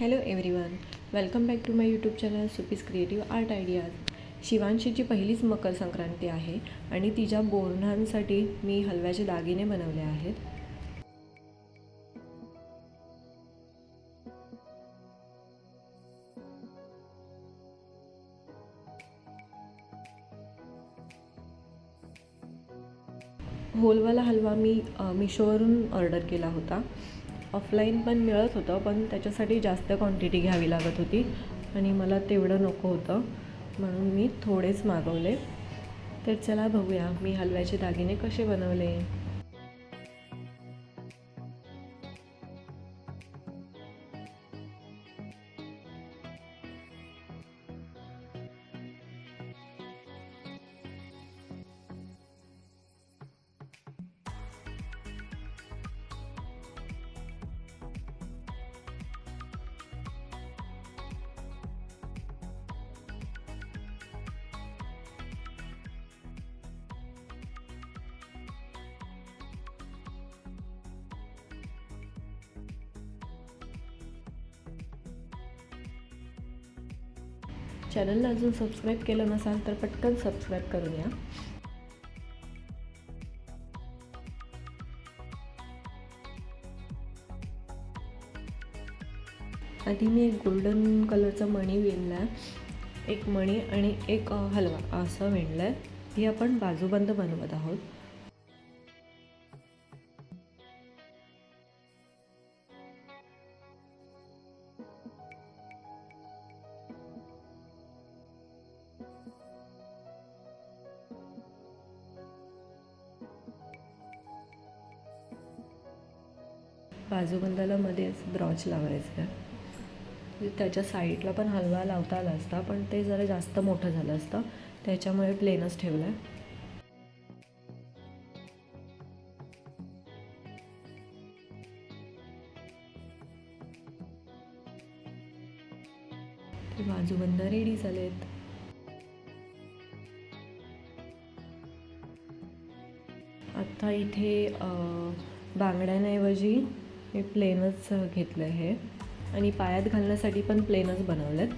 Hello everyone welcome back to my YouTube channel Supiz creative art ideas शिवांशीची पहिलीच मकर संक्रांती आहे आणि तिच्या बोरणांसाठी मी हलव्याचे दागिने बनवले आहेत. होलवाला हलवा मी मिशोवरून ऑर्डर केला होता. ऑफलाईन पण मिळत होतं पण त्याच्यासाठी जास्त क्वांटिटी घ्यावी लागत होती आणि मला तेवढं नको होतं. म्हणून मी थोडेच मागवले. तर चला बघूया मी हलव्याचे दागिने कसे बनवले? चॅनलला अजून सबस्क्राईब केलं नसाल तर पटकन सबस्क्राईब करून या. आधी मी एक गोल्डन कलरचा मणी विणला एक मणी आणि एक हलवा असं विणलं आहे ही आपण बाजूबंद बनवत आहोत. बाजूबंदाला मध्येच ब्रॉच लावायचं आहे. म्हणजे त्याच्या साईडला पण हलवा लावता आला असता पण ते जरा जास्त मोठं झालं असतं. त्याच्यामुळे प्लेनच ठेवलं आहे बाजूबंद रेडी झालेत. आता इथे बांगड्यांऐवजी मी प्लेनच घेतलं आहे आणि पायात घालण्यासाठी पण प्लेनच बनवलेत.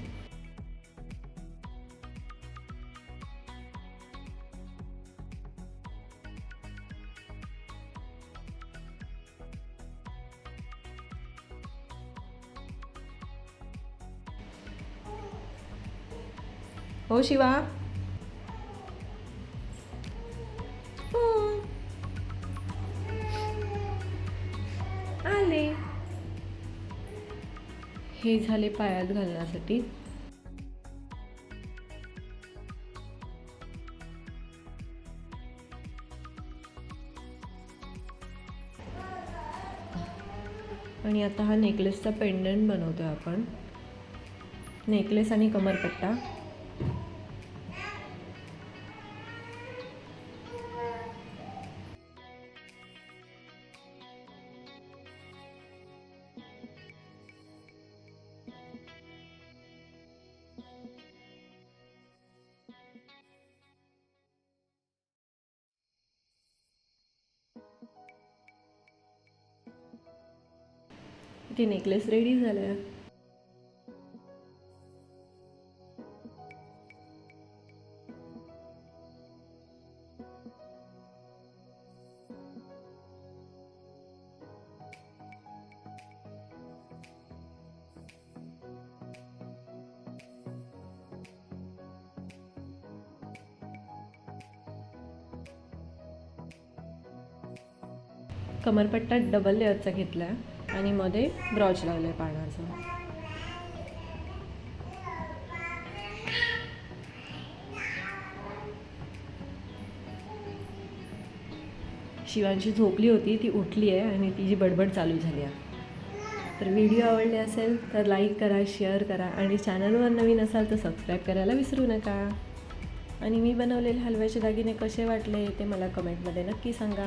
हो शिवा. हे झाले पायात घालण्यासाठी. आणि आता हा नेकलेसचा पेंडंट बनवतोय आपण. नेकलेस आणि कमरपट्टा. की नेकलेस रेडी झालं कमरपट्टा डबल लेअरचा घेतला आहे आणि मध्ये ब्रॉच लावलं आहे पाण्याचं शिवांशी झोपली होती ती उठली आहे आणि तिची बडबड चालू झाली आहे. तर व्हिडिओ आवडले असेल तर लाईक करा शेअर करा आणि चॅनलवर नवीन असाल तर सबस्क्राईब करायला विसरू नका. आणि मी बनवलेले हलव्याचे दागिने कसे वाटले ते मला कमेंटमध्ये नक्की सांगा.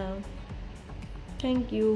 थँक्यू